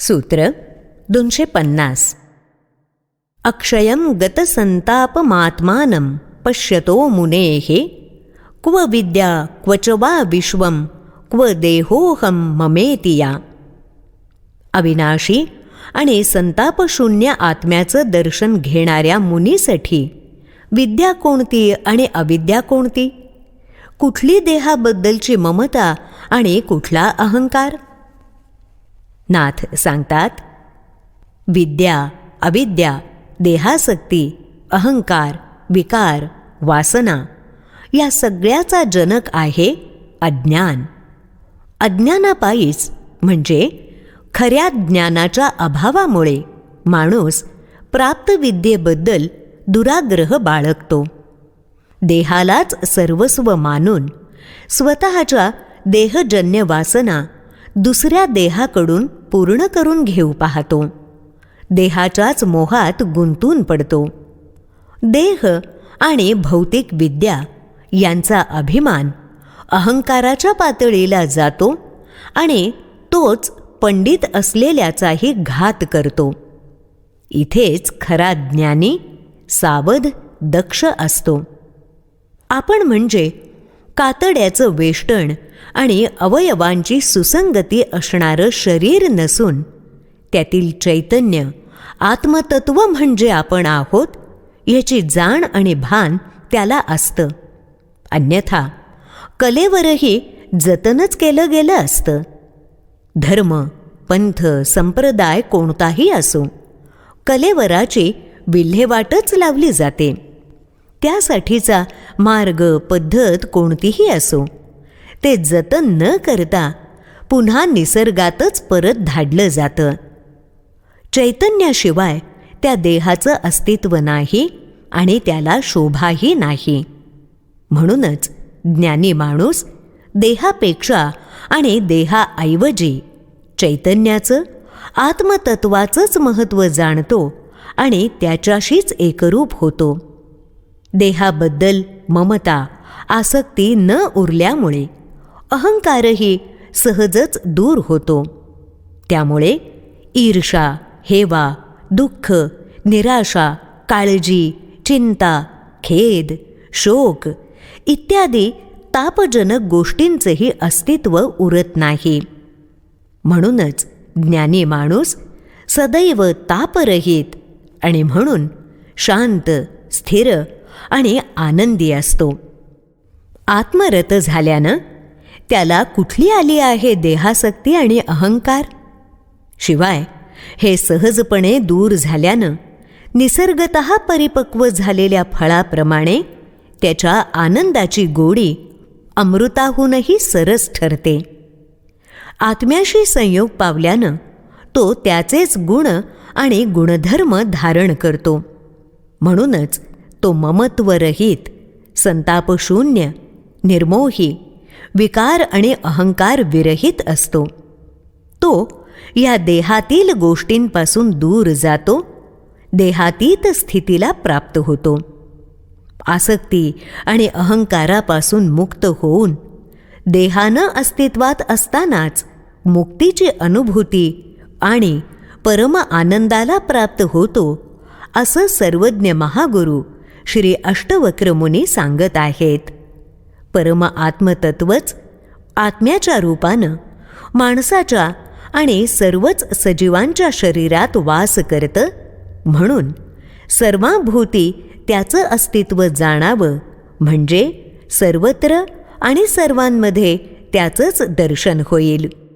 सूत्र दोनशे पन्नास. अक्षयं गतसन्तापमात्मानं पश्यतो मुनेः क्व विद्या क्व च वा विश्वं क्व देहोऽहं ममेति या अविनाशी आणि संतापशून्य आत्म्याचं दर्शन घेणाऱ्या मुनीसाठी विद्या कोणती आणि अविद्या कोणती? कुठली देहाबद्दलची ममता आणि कुठला अहंकार? नाथ सांगतात विद्या अविद्या देहासक्ती अहंकार विकार वासना या सगळ्याचा जनक आहे अज्ञान. अज्ञानापायीच म्हणजे खऱ्या ज्ञानाच्या अभावामुळे माणूस प्राप्त विद्येबद्दल दुराग्रह बाळगतो. देहालाच सर्वस्व मानून स्वतःच्या देहजन्य वासना दुसऱ्या देहाकडून पूर्ण करून घेऊ पाहतो. देहाच्याच मोहात गुंतून पडतो. देह आणि भौतिक विद्या यांचा अभिमान अहंकाराच्या पातळीला जातो आणि तोच पंडित असलेल्याचाही घात करतो. इथेच खरा ज्ञानी सावध दक्ष असतो. आपण म्हणजे कातड्याचं वेष्टण आणि अवयवांची सुसंगती असणारं शरीर नसून त्यातील चैतन्य आत्मतत्व म्हणजे आपण आहोत याची जाण आणि भान त्याला असतं. अन्यथा कलेवरही जतनच केलं गेलं असतं. धर्म पंथ संप्रदाय कोणताही असो कलेवराची विल्हेवाटच लावली जाते. त्यासाठीचा मार्ग पद्धत कोणतीही असो. ते जतन न करता पुन्हा निसर्गातच परत धाडलं जातं. चैतन्याशिवाय त्या देहाचं अस्तित्व नाही आणि त्याला शोभाही नाही. म्हणूनच ज्ञानी माणूस देहापेक्षा आणि देहाऐवजी चैतन्याचं आत्मतत्वाचंच महत्त्व जाणतो आणि त्याच्याशीच एकरूप होतो. देहाबद्दल ममता आसक्ती न उरल्यामुळे अहंकारही सहजच दूर होतो. त्यामुळे ईर्षा हेवा दुःख निराशा काळजी चिंता खेद शोक इत्यादी तापजनक गोष्टींचेही अस्तित्व उरत नाही. म्हणूनच ज्ञानी माणूस सदैव तापरहित आणि म्हणून शांत स्थिर आणि आनंदी असतो. आत्मरत झाल्यानं त्याला कुठली आली आहे देहासक्ती आणि अहंकार? शिवाय हे सहजपणे दूर झाल्यानं निसर्गत परिपक्व झालेल्या फळाप्रमाणे त्याच्या आनंदाची गोडी अमृताहूनही सरस ठरते. आत्म्याशी संयोग पावल्यानं तो त्याचेच गुण आणि गुणधर्म धारण करतो. म्हणूनच तो ममत्वरहित संतापशून्य निर्मोही विकार आणि अहंकार विरहित असतो. तो या देहातील गोष्टींपासून दूर जातो देहातीत स्थितीला प्राप्त होतो. आसक्ती आणि अहंकारापासून मुक्त होऊन देहानं अस्तित्वात असतानाच मुक्तीची अनुभूती आणि परम आनंदाला प्राप्त होतो असं सर्वज्ञ महागुरू श्री अष्टवक्रमुनी सांगत आहेत. परम आत्मतत्वच आत्म्याच्या रूपानं माणसाच्या आणि सर्वच सजीवांच्या शरीरात वास करतं म्हणून सर्वाभूती त्याचं अस्तित्व जाणावं म्हणजे सर्वत्र आणि सर्वांमध्ये त्याचंच दर्शन होईल.